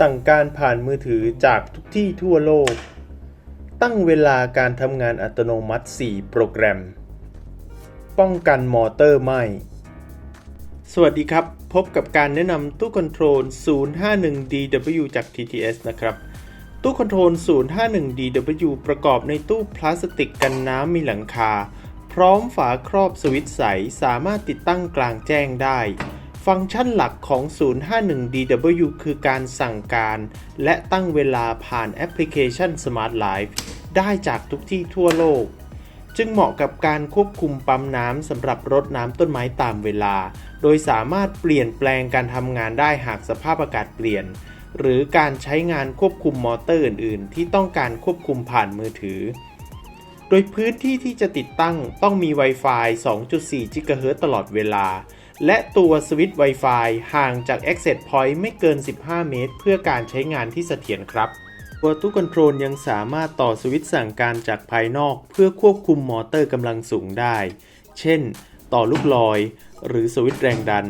สั่งการผ่านมือถือจากทุกที่ทั่วโลก ตั้งเวลาการทำงานอัตโนมัติ 4 โปรแกรม ป้องกันมอเตอร์ไหม้ สวัสดีครับ พบกับการแนะนำตู้คอนโทรล 051DW จาก TTS นะครับ ตู้คอนโทรล 051DW ประกอบในตู้พลาสติกกันน้ำมีหลังคา พร้อมฝาครอบสวิตช์ใส สามารถติดตั้งกลางแจ้งได้ ฟังก์ชันหลักของ 051DW คือการสั่งการ และตั้งเวลาผ่านแอปพลิเคชัน Smart Life ได้จากทุกที่ทั่วโลก จึงเหมาะกับการควบคุมปั๊มน้ำสำหรับรดน้ำต้นไม้ตามเวลา โดยสามารถเปลี่ยนแปลงการทำงานได้หากสภาพอากาศเปลี่ยน หรือการใช้งานควบคุมมอเตอร์อื่น ๆ ที่ต้องการควบคุมผ่านมือถือ โดยพื้นที่ที่จะติดตั้งต้องมี Wi-Fi 2.4 GHz ตลอดเวลา และตัวสวิตช์ Wi-Fi ห่างจาก Access Point ไม่เกิน 15 เมตร เพื่อการใช้งานที่เสถียรครับ ตัวตู้คอนโทรลยังสามารถต่อสวิตช์สั่งการจากภายนอกเพื่อควบคุมมอเตอร์กำลังสูงได้ เช่น ต่อลูกลอย หรือสวิตช์แรงดัน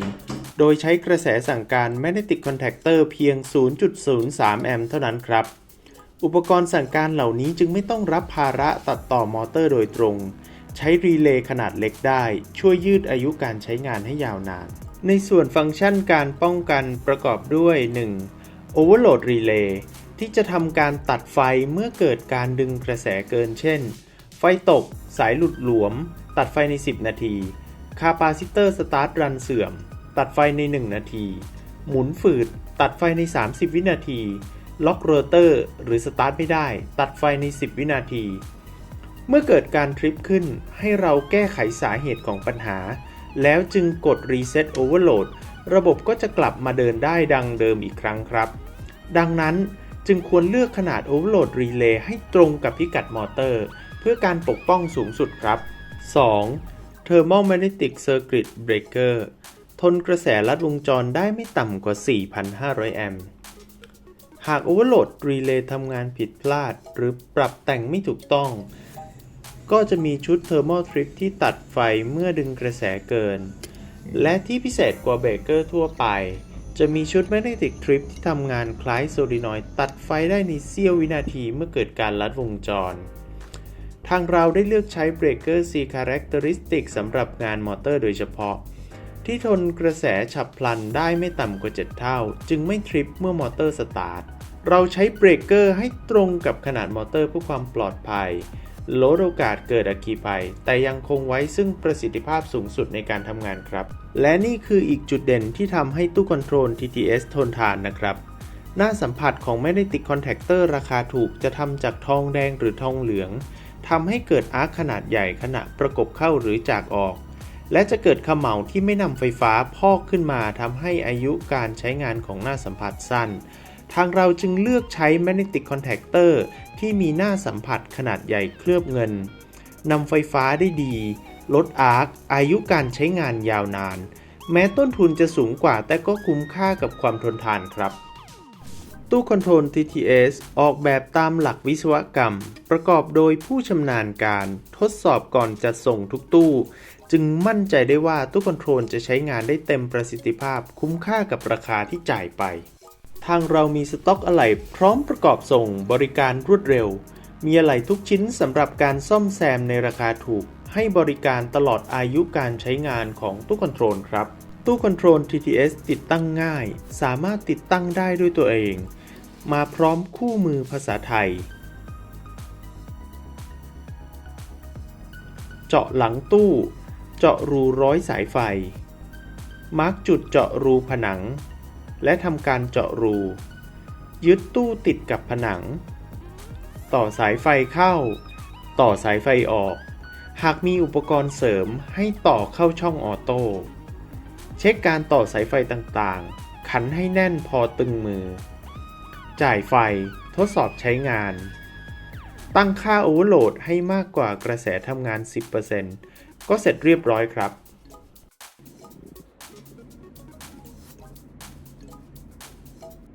โดยใช้กระแสสั่งการ Magnetic Contactor เพียง 0.03 แอมป์เท่านั้นครับ อุปกรณ์สั่งการเหล่านี้จึงไม่ต้องรับภาระตัดต่อมอเตอร์โดยตรง ใช้รีเลย์ขนาดเล็กได้ ช่วยยืดอายุการใช้งานให้ยาวนาน ในส่วนฟังก์ชันการป้องกันประกอบด้วย 1. Overload Relay ที่จะทำการตัดไฟเมื่อเกิดการดึงกระแสเกิน เช่น ไฟตก สายหลุดหลวม ตัดไฟใน 10 นาที คาปาซิเตอร์สตาร์ทรันเสื่อม ตัดไฟใน 1 นาที หมุนฝืด ตัดไฟใน 30 วินาที ล็อกโรเตอร์ หรือสตาร์ทไม่ได้ ตัดไฟใน 10 วินาที เมื่อเกิดการทริปขึ้นให้เราแก้ไขสาเหตุของปัญหา แล้วจึงกด Reset Overload ระบบก็จะกลับมาเดินได้ดังเดิมอีกครั้งครับ ดังนั้นจึงควรเลือกขนาด Overload Relay ให้ตรงกับพิกัดมอเตอร์ เพื่อการปกป้องสูงสุดครับ 2. Thermal Magnetic Circuit Breaker ทนกระแสลัดวงจรได้ไม่ต่ำกว่า 4,500 แอมป์หาก Overload Relay ทำงานผิดพลาด หรือปรับแต่งไม่ถูกต้อง ก็จะมีชุด Thermal Trip ที่ตัดไฟเมื่อดึงกระแสเกิน และที่พิเศษกว่าเบรกเกอร์ทั่วไป จะมีชุด Magnetic Trip ที่ทำงานคล้ายโซลินอยตัดไฟได้ในเสี้ยววินาทีเมื่อเกิดการลัดวงจร ทางเราได้เลือกใช้ Breaker C Characteristic สำหรับงานมอเตอร์โดยเฉพาะ ที่ทนกระแสฉับพลันได้ไม่ต่ำกว่า 7 เท่า จึงไม่ทริปเมื่อมอเตอร์สตาร์ทเราใช้เบรกเกอร์ให้ตรงกับขนาดมอเตอร์เพื่อความปลอดภัย ลดโอกาสเกิดอัคคีภัย แต่ยังคงไว้ซึ่งประสิทธิภาพสูงสุดในการทำงานครับ และนี่คืออีกจุดเด่นที่ทำให้ตู้คอนโทรล TTS ทนทานนะครับ หน้าสัมผัสของ Magnetic Contactor ราคาถูกจะทำจากทองแดงหรือทองเหลืองทำให้เกิดอาร์คขนาดใหญ่ขณะประกบเข้าหรือจากออก และจะเกิดเขม่าที่ไม่นำไฟฟ้าพอกขึ้นมาทำให้อายุการใช้งานของหน้าสัมผัสสั้น ทางเราจึงเลือกใช้ Magnetic Contactor ที่มีหน้าสัมผัสขนาดใหญ่เคลือบเงินนำไฟฟ้าได้ดี ลดอาร์ค อายุการใช้งานยาวนาน แม้ต้นทุนจะสูงกว่าแต่ก็คุ้มค่ากับความทนทานครับ ตู้คอนโทรล TTS ออกแบบตามหลักวิศวกรรม ประกอบโดยผู้ชำนาญการทดสอบก่อนจะส่งทุกตู้ จึงมั่นใจได้ว่าตู้คอนโทรลจะใช้งานได้เต็มประสิทธิภาพคุ้มค่ากับราคาที่จ่ายไป ทางเรามีสต็อกอะไหล่พร้อมประกอบส่งบริการรวดเร็ว มีอะไหล่ทุกชิ้นสำหรับการซ่อมแซมในราคาถูก ให้บริการตลอดอายุการใช้งานของตู้คอนโทรลครับ ตู้คอนโทรล TTS ติดตั้งง่าย สามารถติดตั้งได้ด้วยตัวเอง มาพร้อมคู่มือภาษาไทย เจาะหลังตู้ เจาะรูร้อยสายไฟ มาร์กจุดเจาะรูผนัง และทำการเจาะรู ยึดตู้ติดกับผนัง ต่อสายไฟเข้า ต่อสายไฟออก หากมีอุปกรณ์เสริมให้ต่อเข้าช่องออโต้ เช็คการต่อสายไฟต่างๆ ขันให้แน่นพอตึงมือ จ่ายไฟทดสอบใช้งาน ตั้งค่าโอเวอร์โหลดให้มากกว่ากระแสทำงาน 10%ก็เสร็จเรียบร้อยครับ